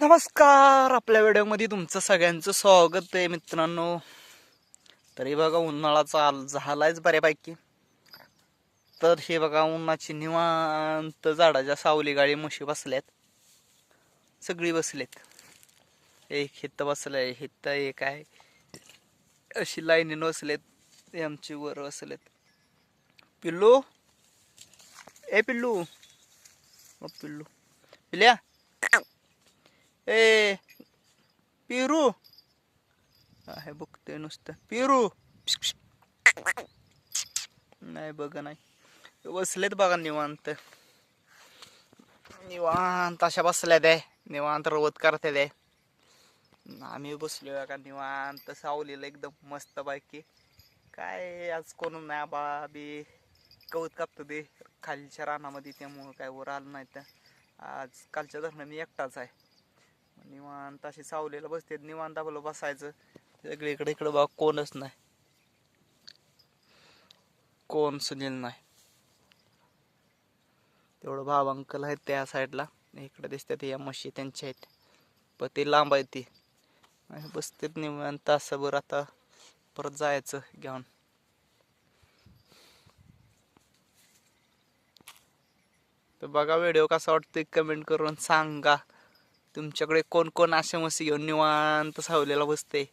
नमस्कार आपल्या व्हिडिओमध्ये तुमचं सगळ्यांचं स्वागत आहे मित्रांनो. तरी बघा उन्हाळा चाल झालायच बऱ्यापैकी. तर हे बघा उन्हाची निवांत झाडाच्या सावली गाडी म्हशी बसल्यात. सगळी बसलेत. एक हित्त बसलंय हित्त एक आहे. अशी लाईनीनं बसलेत ते आमची वर बसलेत. पिल्लू? ए पिल्लू? पिल्लू. पिल्या? ए पिरू. आहे बघते नुसतं. पिरू. नाही बघ नाही. बसलेत बघा निवांत. निवांत अशा बसल्या दे निवांत रवत करते दे आम्ही बसलो का निवांत. सावलीला एकदम मस्त बाकी काय आज कोण नाही बाबी गवत कवत कापतो दे. खालच्या रानामध्ये त्यामुळं काय वर आलं नाही तर. आज कालच्या धरणं मी एकटाच आहे. निवांत अशी सावलेलं बसते निवांत आपलं बसायचं. सगळीकडे इकडे बा कोणच नाही. कोण सुनील नाही. तेवढं भाव अंकल आहेत त्या साईडला. इकडे दिसतात या म्हशी त्यांच्या आहेत. पण ते लांब आहे ती. बसतेत निवांत तासभर आता. परत जायचं घेऊन. तर बघा व्हिडिओ कसा वाटतोय कमेंट करून सांगा. तुमच्याकडे कोण कोण अशा म्हशी घेऊन निवांत सावलेला बसते